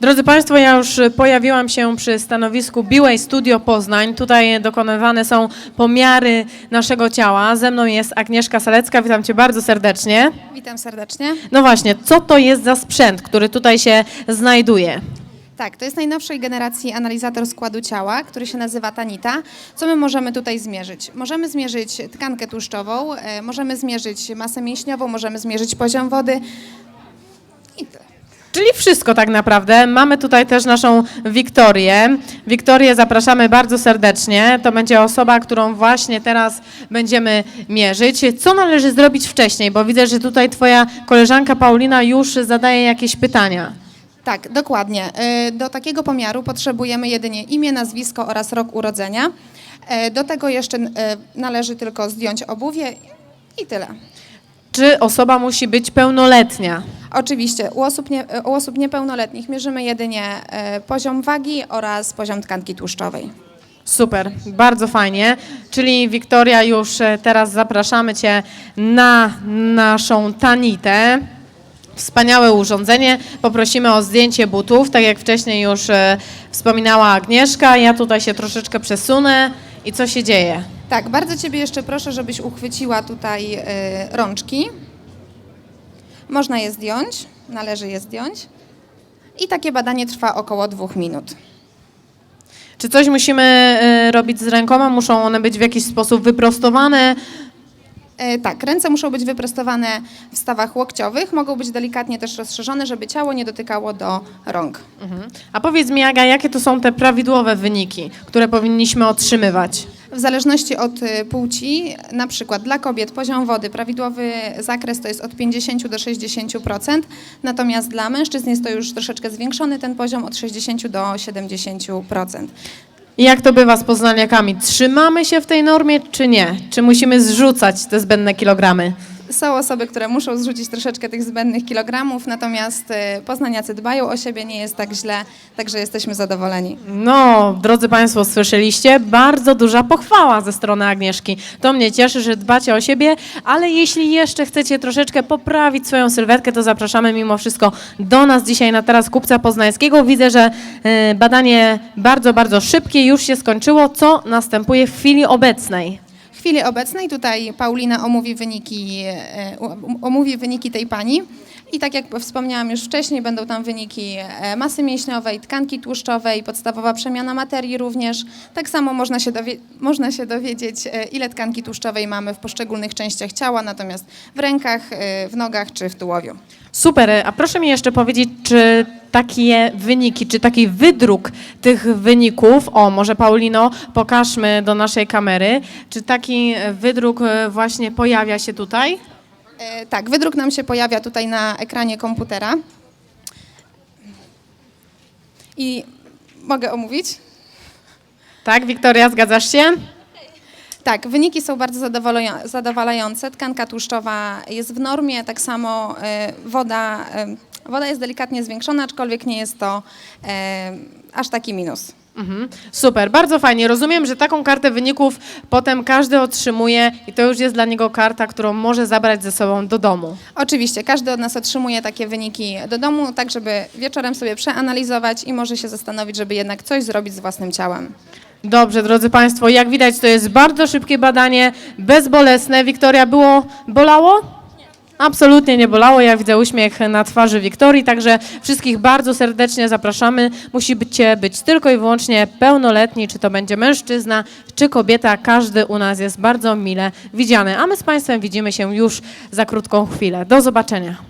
Drodzy Państwo, ja już pojawiłam się przy stanowisku Biłej Studio Poznań. Tutaj dokonywane są pomiary naszego ciała. Ze mną jest Agnieszka Salecka. Witam Cię bardzo serdecznie. Witam serdecznie. No właśnie, co to jest za sprzęt, który tutaj się znajduje? Tak, to jest najnowszej generacji analizator składu ciała, który się nazywa Tanita. Co my możemy tutaj zmierzyć? Możemy zmierzyć tkankę tłuszczową, e, możemy zmierzyć masę mięśniową, możemy zmierzyć poziom wody i tyle. Czyli wszystko tak naprawdę. Mamy tutaj też naszą Wiktorię. Wiktorię zapraszamy bardzo serdecznie. To będzie osoba, którą właśnie teraz będziemy mierzyć. Co należy zrobić wcześniej? Bo widzę, że tutaj Twoja koleżanka Paulina już zadaje jakieś pytania. Tak, dokładnie. E, Do takiego pomiaru potrzebujemy jedynie imię, nazwisko oraz rok urodzenia. E, Do tego jeszcze e, należy tylko zdjąć obuwie i tyle. Czy osoba musi być pełnoletnia? Oczywiście, u osób, nie, u osób niepełnoletnich mierzymy jedynie poziom wagi oraz poziom tkanki tłuszczowej. Super, bardzo fajnie. Czyli Wiktoria, już teraz zapraszamy Cię na naszą tanitę. Wspaniałe urządzenie. Poprosimy o zdjęcie butów, tak jak wcześniej już e, wspominała Agnieszka. Ja tutaj się troszeczkę przesunę. I co się dzieje? Tak, bardzo Ciebie jeszcze proszę, żebyś uchwyciła tutaj e, rączki. Można je zdjąć, należy je zdjąć. I takie badanie trwa około dwóch minut. Czy coś musimy e, robić z rękoma? Muszą one być w jakiś sposób wyprostowane? E, Tak, ręce muszą być wyprostowane w stawach łokciowych, mogą być delikatnie też rozszerzone, żeby ciało nie dotykało do rąk. Mhm. A powiedz mi, Aga, jakie to są te prawidłowe wyniki, które powinniśmy otrzymywać? W zależności od y, płci, na przykład dla kobiet poziom wody, prawidłowy zakres to jest od 50 do 60%, natomiast dla mężczyzn jest to już troszeczkę zwiększony ten poziom od 60 do 70%. I jak to bywa z poznaniakami? Trzymamy się w tej normie, czy nie? Czy musimy zrzucać te zbędne kilogramy? Są osoby, które muszą zrzucić troszeczkę tych zbędnych kilogramów, natomiast y, poznaniacy dbają o siebie, nie jest tak źle, także jesteśmy zadowoleni. No, drodzy Państwo, słyszeliście? Bardzo duża pochwała ze strony Agnieszki. To mnie cieszy, że dbacie o siebie, ale jeśli jeszcze chcecie troszeczkę poprawić swoją sylwetkę, to zapraszamy mimo wszystko do nas dzisiaj na teraz Kupca Poznańskiego. Widzę, że e, badanie bardzo, bardzo szybkie już się skończyło. Co następuje w chwili obecnej? Chwili obecnej tutaj Paulina omówi wyniki, e, omówi wyniki tej pani. I tak jak wspomniałam już wcześniej, będą tam wyniki e, masy mięśniowej, tkanki tłuszczowej, podstawowa przemiana materii również. Tak samo można się, można się dowiedzieć, e, ile tkanki tłuszczowej mamy w poszczególnych częściach ciała, natomiast w rękach, w nogach czy w tułowiu. Super, a proszę mi jeszcze powiedzieć, czy takie wyniki, czy taki wydruk tych wyników, o może Paulino, pokażmy do naszej kamery, czy taki wydruk e, właśnie pojawia się tutaj? E, Tak, wydruk nam się pojawia tutaj na ekranie komputera. I mogę omówić? Tak, Wiktoria, zgadzasz się? Tak, wyniki są bardzo zadowalające. Tkanka tłuszczowa jest w normie, tak samo e, woda, e, woda jest delikatnie zwiększona, aczkolwiek nie jest to e, aż taki minus. Mhm. Super, bardzo fajnie. Rozumiem, że taką kartę wyników potem każdy otrzymuje i to już jest dla niego karta, którą może zabrać ze sobą do domu. Oczywiście, każdy od nas otrzymuje takie wyniki do domu, tak żeby wieczorem sobie przeanalizować i może się zastanowić, żeby jednak coś zrobić z własnym ciałem. Dobrze, drodzy Państwo, jak widać, to jest bardzo szybkie badanie, bezbolesne. Wiktoria, było bolało? Absolutnie nie bolało. Ja widzę uśmiech na twarzy Wiktorii, także wszystkich bardzo serdecznie zapraszamy. Musicie być tylko i wyłącznie pełnoletni, czy to będzie mężczyzna, czy kobieta. Każdy u nas jest bardzo mile widziany. A my z Państwem widzimy się już za krótką chwilę. Do zobaczenia.